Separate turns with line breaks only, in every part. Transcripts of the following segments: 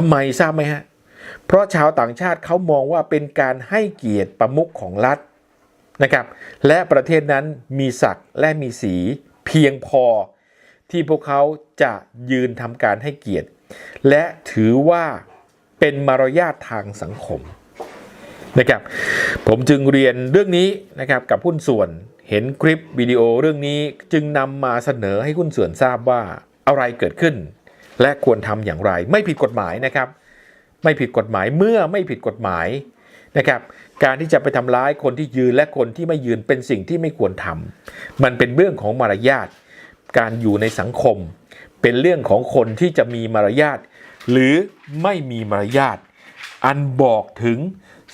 ทำไมทราบไหมฮะ เพราะชาวต่างชาติเขามองว่าเป็นการให้เกียรติประมุขของรัฐนะครับ และประเทศนั้นมีศักดิ์และมีสีเพียงพอที่พวกเขาจะยืนทำการให้เกียรติ และถือว่าเป็นมารยาททางสังคมนะครับ ผมจึงเรียนเรื่องนี้นะครับกับหุ้นส่วนเห็นคลิปวิดีโอเรื่องนี้จึงนำมาเสนอให้หุ้นส่วนทราบว่าอะไรเกิดขึ้น และควรทำอย่างไร ไม่ผิดกฎหมายนะครับ ไม่ผิดกฎหมายเมื่อไม่ผิดกฎหมายนะครับการที่จะไปทำร้ายคนที่ยืนและคนที่ไม่ยืนเป็นสิ่งที่ไม่ควรทำมันเป็นเรื่องของมารยาทการอยู่ในสังคม เป็นเรื่องของคนที่จะมีมารยาทหรือไม่มีมารยาทอันบอกถึง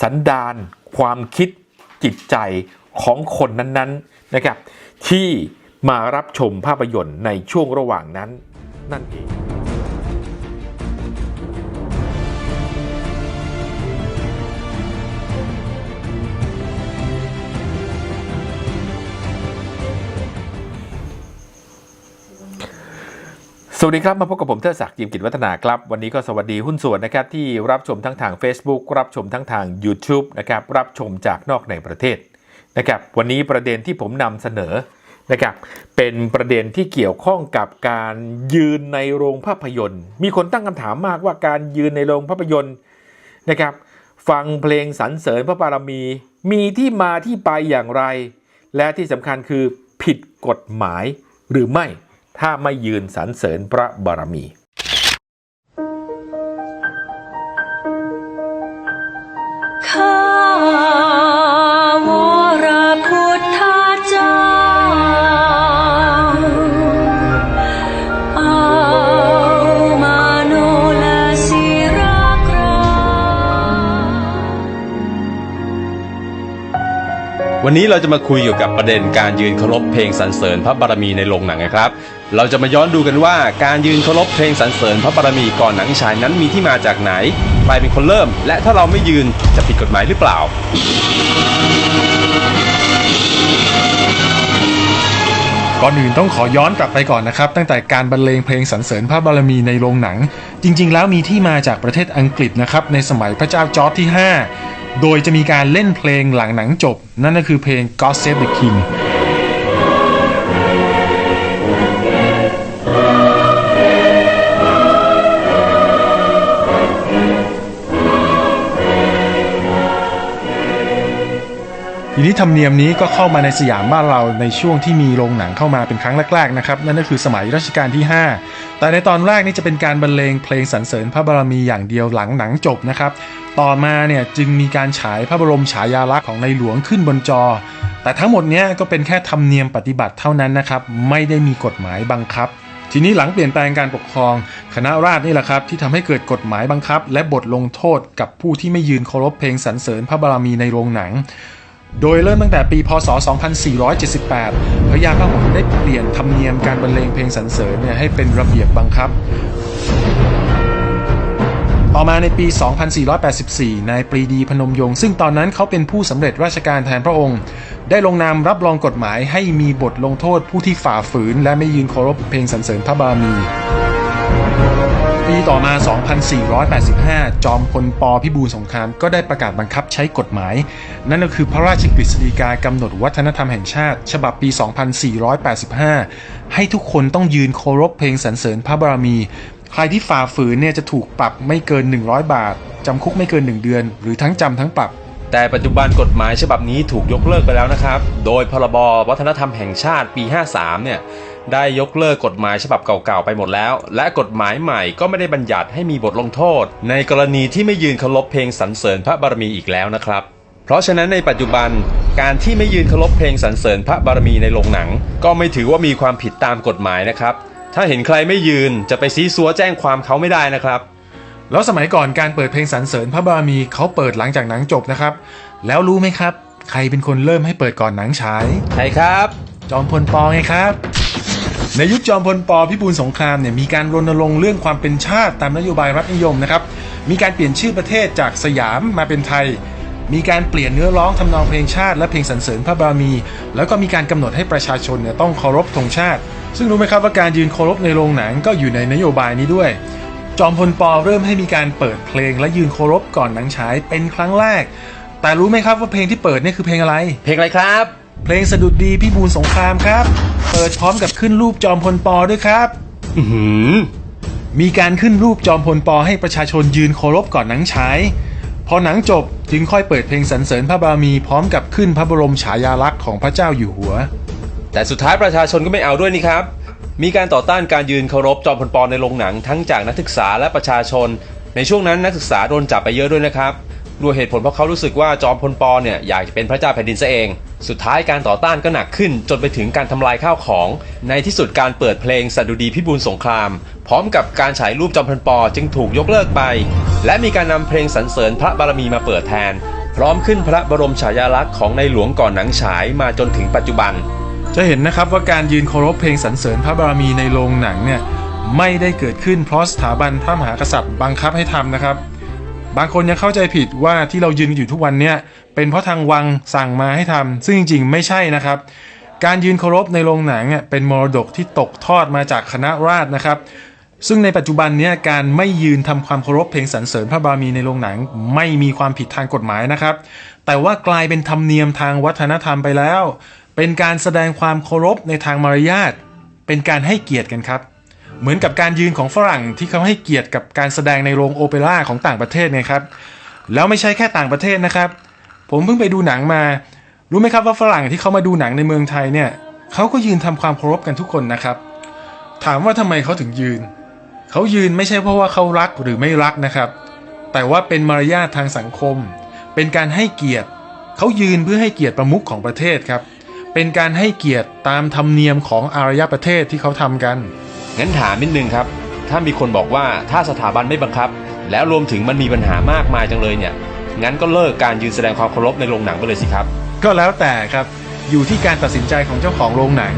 สันดานความคิดจิตใจของคนนั้นๆนะครับที่มารับชมภาพยนตร์ในช่วงระหว่างนั้นนั่นเอง สวัสดีครับ มาพบกับผมเทิดศักดิ์ยิมกิจวัฒนาครับ วันนี้ก็สวัสดีหุ้นส่วนนะครับที่รับชมทั้งทาง Facebook รับชมทั้งทาง YouTube นะครับรับชมจากนอกในประเทศนะครับวันนี้ประเด็นที่ผมนำเสนอนะครับเป็นประเด็นที่เกี่ยวข้องกับการยืนในโรงภาพยนตร์ มีคนตั้งคำถามมากว่าการยืนในโรงภาพยนตร์นะครับฟังเพลงสรรเสริญพระบารมี มีที่มาที่ไปอย่างไร และที่สำคัญคือผิดกฎหมายหรือไม่ ถ้าไม่ยืนสรรเสริญพระบารมี
วันนี้เราจะมาคุยเกี่ยวกับประเด็นการยืนเคารพเพลงสรรเสริญพระบารมีในโรงหนังนะครับ เราจะมาย้อนดูกันว่าการยืนเคารพเพลงสรรเสริญพระบารมีก่อนหนังฉายนั้นมีที่มาจากไหน ใครเป็นคนเริ่ม และถ้าเราไม่ยืนจะผิดกฎหมายหรือเปล่า
ก่อนอื่นต้องขอย้อนกลับไปก่อนนะครับ ตั้งแต่การบรรเลงเพลงสรรเสริญพระบารมีในโรงหนัง จริง ๆ แล้วมีที่มาจากประเทศอังกฤษนะครับในสมัยพระเจ้าจอร์จที่ 5 โดยจะมีการเล่นเพลงหลังหนังจบ นั่นก็คือเพลง God Save the King ทีนี้ธรรมเนียมนี้ก็เข้ามาในสยามบ้านเราในช่วงที่มีโรงหนังเข้ามาเป็นครั้งแรกๆนะครับนั่นก็คือสมัยรัชกาลที่ 5 แต่ในตอนแรกนี่จะเป็นการบรรเลงเพลงสรรเสริญพระบารมีอย่างเดียวหลังหนังจบนะครับต่อมาเนี่ยจึงมีการฉายพระบรมฉายาลักษณ์ของในหลวงขึ้นบนจอ แต่ทั้งหมดเนี้ยก็เป็นแค่ธรรมเนียมปฏิบัติเท่านั้นนะครับไม่ได้มีกฎหมายบังคับทีนี้หลังเปลี่ยนแปลงการปกครอง คณะราษฎรนี่แหละครับ ที่ทำให้เกิดกฎหมายบังคับ และบทลงโทษกับผู้ที่ไม่ยืนเคารพเพลงสรรเสริญพระบารมีในโรงหนัง โดยเริ่มตั้งแต่ปีพศ 2478 พระยาพระหลได้เปลี่ยนธรรมเนียมการบรรเลงเพลงสรรเสริญเนี่ยให้เป็นระเบียบบังคับ ต่อมาในปี 2484 นายปรีดีพนมยงค์ซึ่งตอนนั้นเขาเป็นผู้สำเร็จราชการแทนพระองค์ ได้ลงนามรับรองกฎหมายให้มีบทลงโทษผู้ที่ฝ่าฝืน และไม่ยืนเคารพเพลงสรรเสริญพระบารมี ปีต่อมา 2485 จอมพลปพิบูลสงครามก็ได้ประกาศบังคับใช้กฎหมาย นั่นก็คือพระราชกฤษฎีกากำหนดวัฒนธรรมแห่งชาติ ฉบับปี 2485 ให้ทุกคนต้องยืนเคารพเพลงสรรเสริญพระบารมี ใครที่ฝ่าฝืนเนี่ยจะถูกปรับไม่เกิน 100 บาท จำคุกไม่เกิน 1 เดือน หรือทั้งจำทั้งปรับ
แต่ปัจจุบันกฎหมายฉบับนี้ถูกยกเลิกไปแล้วนะครับ โดยพรบวัฒนธรรมแห่งชาติปี 53 เนี่ยได้ยกเลิกกฎหมายฉบับเก่าๆไปหมดแล้ว และกฎหมายใหม่ก็ไม่ได้บัญญัติให้มีบทลงโทษ ในกรณีที่ไม่ยืนเคารพเพลงสรรเสริญพระบารมีอีกแล้วนะครับ เพราะฉะนั้นในปัจจุบันการที่ไม่ยืนเคารพเพลงสรรเสริญพระบารมีในโรงหนัง ก็ไม่ถือว่ามีความผิดตามกฎหมายนะครับ ถ้าเห็นใครไม่ยืนจะไปซีซัวแจ้งความเขาไม่ได้นะครับ
แล้วสมัยก่อนการเปิดเพลงสรรเสริญพระบารมีเขาเปิดหลังจากหนังจบนะครับ แล้วรู้ไหมครับ ใครเป็นคนเริ่มให้เปิดก่อนหนังฉาย
ใช่ครับ
จอมพลปไงครับ ในยุคจอมพลปพิบูลสงครามเนี่ยมีการรณรงค์เรื่องความเป็นชาติตามนโยบายรัฐนิยมนะครับ มีการเปลี่ยนชื่อประเทศจากสยามมาเป็นไทย มีการเปลี่ยนเนื้อร้องทำนองเพลงชาติ และเพลงสรรเสริญพระบารมี แล้วก็มีการกำหนดให้ประชาชนเนี่ยต้องเคารพธงชาติ ซึ่งรู้ไหมครับว่าการยืนเคารพในโรงหนังก็อยู่ในนโยบายนี้ด้วย จอมพลปอเริ่มให้มีการเปิดเพลงและยืนเคารพก่อนหนังฉายเป็นครั้งแรก แต่รู้ไหมครับว่าเพลงที่เปิดเนี่ยคือเพลงอะไร
เพลงอะไรครับ
เพลงสะดุดดีพี่บูลสงครามครับ เปิดพร้อมกับขึ้นรูปจอมพลปอด้วยครับ
อือหือ
มีการขึ้นรูปจอมพลปอให้ประชาชนยืนเคารพก่อนหนังฉายพอหนังจบจึงค่อยเปิดเพลงสรรเสริญพระบารมีพร้อมกับขึ้นพระบรมฉายาลักษณ์ของพระเจ้าอยู่หัว
แต่สุดท้ายประชาชนก็ไม่เอาด้วยนี่ครับ มีการต่อต้านการยืนเคารพจอมพลปในโรงหนังทั้งจากนักศึกษาและประชาชน ในช่วงนั้นนักศึกษาโดนจับไปเยอะด้วยนะครับด้วยเหตุผลเพราะเขารู้สึกว่าจอมพลปเนี่ยอยากจะเป็นพระเจ้าแผ่นดินซะเอง สุดท้ายการต่อต้านก็หนักขึ้น จนไปถึงการทำลายข้าวของ ในที่สุดการเปิดเพลงสดุดีพิบูลสงคราม พร้อมกับการฉายรูปจอมพลปจึงถูกยกเลิกไป และมีการนำเพลงสรรเสริญพระบารมีมาเปิดแทน พร้อมขึ้นพระบรมฉายาลักษณ์ของในหลวงก่อนหนังฉายมาจนถึงปัจจุบัน
จะเห็นนะครับว่าการยืนเคารพเพลงสรรเสริญพระบารมีในโรงหนังเนี่ยไม่ได้เกิดขึ้นเพราะสถาบันพระมหากษัตริย์บังคับให้ทำนะครับ บางคนยังเข้าใจผิดว่าที่เรายืนอยู่ทุกวันเนี่ยเป็นเพราะทางวังสั่งมาให้ทำซึ่งจริง ๆ ไม่ใช่นะครับ การยืนเคารพในโรงหนังอะเป็นมรดกที่ตกทอดมาจากคณะราษฎรนะครับ ซึ่งในปัจจุบันเนี้การไม่ยืนทำความเคารพเพลงสรรเสริญพระบารมีในโรงหนัง ไม่มีความผิดทางกฎหมายนะครับ แต่ว่ากลายเป็นธรรมเนียมทางวัฒนธรรมไปแล้ว เป็นการแสดงความเคารพในทางมารยาทเป็นการให้เกียรติกันครับ เหมือนกับการยืนของฝรั่งที่เขาให้เกียรติกับการแสดงในโรงโอเปร่าของต่างประเทศไงครับ แล้วไม่ใช่แค่ต่างประเทศนะครับ ผมเพิ่งไปดูหนังมา รู้ไหมครับว่าฝรั่งที่เขามาดูหนังในเมืองไทยเนี่ยเขาก็ยืนทำความเคารพกันทุกคนนะครับ ถามว่าทำไมเขาถึงยืน เขายืนไม่ใช่เพราะว่าเขารักหรือไม่รักนะครับ แต่ว่าเป็นมารยาททางสังคม เป็นการให้เกียรติ เขายืนเพื่อให้เกียรติประมุขของประเทศครับ เป็นการให้เกียรติตามธรรมเนียมของอารยประเทศที่เขาทำกัน
งั้นถามนิดนึงครับ ถ้ามีคนบอกว่าถ้าสถาบันไม่บังคับ แล้วรวมถึงมันมีปัญหามากมายจังเลยเนี่ย งั้นก็เลิกการยืนแสดงความเคารพในโรงหนังไปเลยสิครับ
ก็แล้วแต่ครับ อยู่ที่การตัดสินใจของเจ้าของโรงหนัง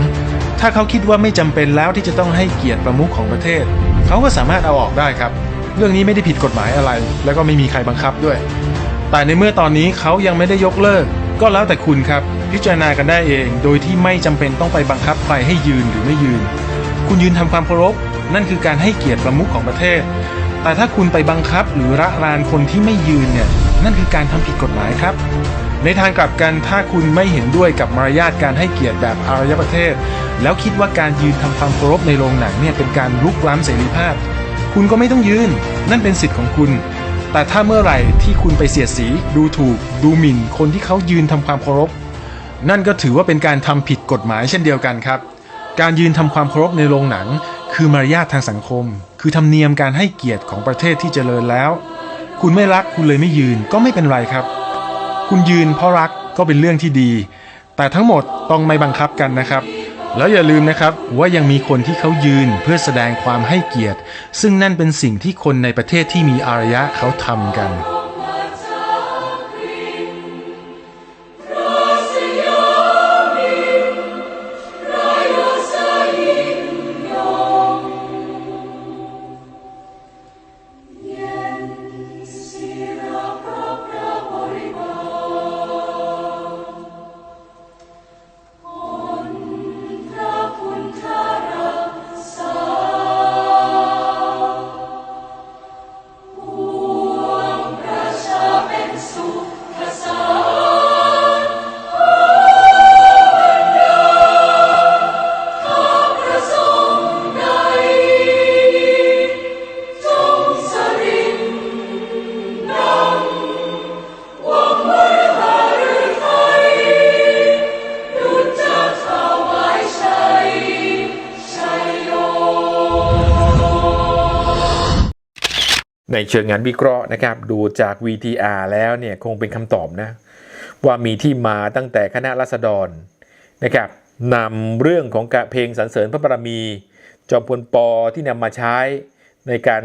ถ้าเขาคิดว่าไม่จำเป็นแล้วที่จะต้องให้เกียรติประมุขของประเทศ เขาก็สามารถเอาออกได้ครับ เรื่องนี้ไม่ได้ผิดกฎหมายอะไร แล้วก็ไม่มีใครบังคับด้วย แต่ในเมื่อตอนนี้เขายังไม่ได้ยกเลิก ก็แล้วแต่คุณครับ พิจารณากันได้เอง โดยที่ไม่จำเป็นต้องไปบังคับใครให้ยืนหรือไม่ยืน คุณยืนทำความเคารพ นั่นคือการให้เกียรติประมุขของประเทศ แต่ถ้าคุณไปบังคับหรือระรานคนที่ไม่ยืนเนี่ยนั่นคือการทำผิดกฎหมายครับ ในทางกลับกันถ้าคุณไม่เห็นด้วยกับมารยาทการให้เกียรติแบบอารยประเทศ แล้วคิดว่าการยืนทำความเคารพในโรงหนังเนี่ยเป็นการลุกล้ำเสรีภาพ คุณก็ไม่ต้องยืน นั่นเป็นสิทธิ์ของคุณแต่ถ้าเมื่อไหร่ที่คุณไปเสียดสี ดูถูก ดูหมิ่น คนที่เขายืนทำความเคารพ นั่นก็ถือว่าเป็นการทำผิดกฎหมายเช่นเดียวกันครับ การยืนทำความเคารพในโรงหนัง คือมารยาททางสังคม คือธรรมเนียมการให้เกียรติของประเทศที่เจริญแล้ว คุณไม่รักคุณเลยไม่ยืนก็ไม่เป็นไรครับ คุณยืนเพราะรักก็เป็นเรื่องที่ดี แต่ทั้งหมดต้องไม่บังคับกันนะครับ แล้วอย่าลืมนะครับว่ายังมีคนที่เขายืนเพื่อแสดงความให้เกียรติ ซึ่งนั่นเป็นสิ่งที่คนในประเทศที่มีอารยะเขาทำกัน
เชิงงานวิเคราะห์นะครับ ดูจาก VTR แล้วเนี่ยคงเป็นคำตอบนะ ว่ามีที่มาตั้งแต่คณะรัษฎรนะครับนำเรื่องของเพลงสรรเสริญพระบารมี จอมพลปอที่นำมาใช้ในการ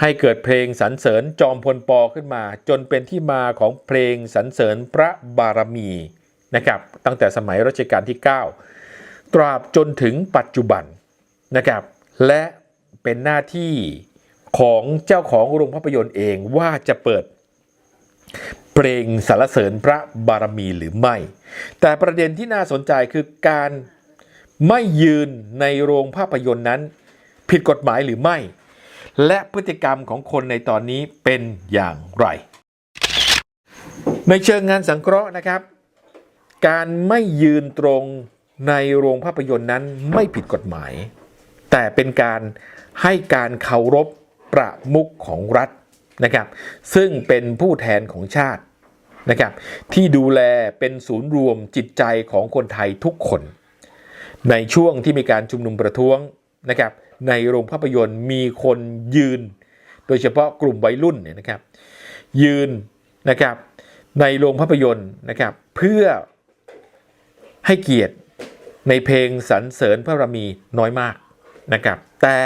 ให้เกิดเพลงสรรเสริญจอมพลปอขึ้นมา จนเป็นที่มาของเพลงสรรเสริญพระบารมีนะครับตั้งแต่สมัยรัชกาลที่ 9 ตราบจนถึงปัจจุบันนะครับและเป็นหน้าที่ ของเจ้าของโรงภาพยนตร์เองว่าจะเปิดเพลงสรรเสริญพระบารมีหรือไม่ แต่ประเด็นที่น่าสนใจคือการไม่ยืนในโรงภาพยนตร์นั้น ผิดกฎหมายหรือไม่ และพฤติกรรมของคนในตอนนี้เป็นอย่างไร ในเชิงงานสังเคราะห์นะครับ การไม่ยืนตรงในโรงภาพยนตร์นั้นไม่ผิดกฎหมาย แต่เป็นการให้การเคารพ ประมุขของรัฐนะครับ ซึ่งเป็นผู้แทนของชาตินะครับที่ดูแลเป็นศูนย์รวมจิตใจของคนไทยทุกคน ในช่วงที่มีการชุมนุมประท้วงนะครับในโรงภาพยนตร์มีคนยืน โดยเฉพาะกลุ่มวัยรุ่นเนี่ยนะครับยืนนะครับในโรงภาพยนตร์นะครับเพื่อให้เกียรติในเพลงสรรเสริญพระบารมีน้อยมากนะครับแต่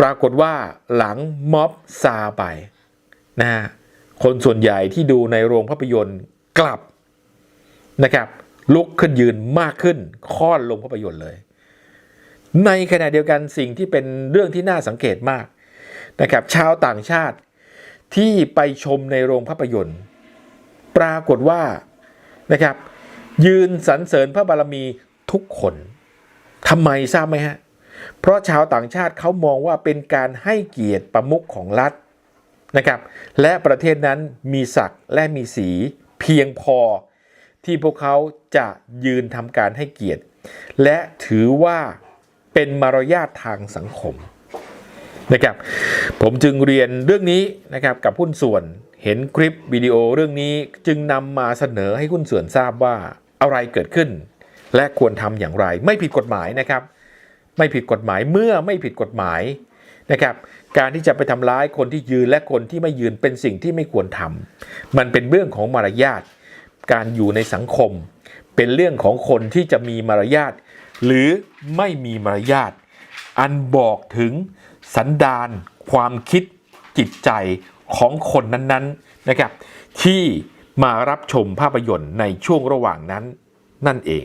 ปรากฏว่าหลังม็อบซาไปนะฮะคนส่วนใหญ่ที่ดูในโรงภาพยนตร์กลับนะครับลุกขึ้นยืนมากขึ้นค่อนลงภาพยนตร์เลย ในขณะเดียวกันสิ่งที่เป็นเรื่องที่น่าสังเกตมากนะครับชาวต่างชาติที่ไปชมในโรงภาพยนตร์ ปรากฏว่านะครับยืนสรรเสริญพระบารมีทุกคนทำไมทราบไหมฮะเเพราะชาวต่างชาติเขามองว่าเป็นการให้เกียรติประมุขของรัฐนะครับและประเทศนั้นมีศักดิ์และมีสีเพียงพอที่พวกเขาจะยืนทำการให้เกียรติ และถือว่าเป็นมารยาททางสังคมนะครับผมจึงเรียนเรื่องนี้นะครับกับหุ้นส่วนเห็นคลิปวิดีโอเรื่องนี้จึงนำมาเสนอให้หุ้นส่วนทราบว่าอะไรเกิดขึ้น และควรทำอย่างไรไม่ผิดกฎหมายนะครับ ไม่ผิดกฎหมายเมื่อไม่ผิดกฎหมายนะครับการที่จะไปทำร้ายคนที่ยืนและคนที่ไม่ยืนเป็นสิ่งที่ไม่ควรทำมันเป็นเรื่องของมารยาทการอยู่ในสังคม เป็นเรื่องของคนที่จะมีมารยาทหรือไม่มีมารยาทอันบอกถึงสันดานความคิดจิตใจของคนนั้นๆนะครับ ที่มารับชมภาพยนตร์ในช่วงระหว่างนั้นนั่นเอง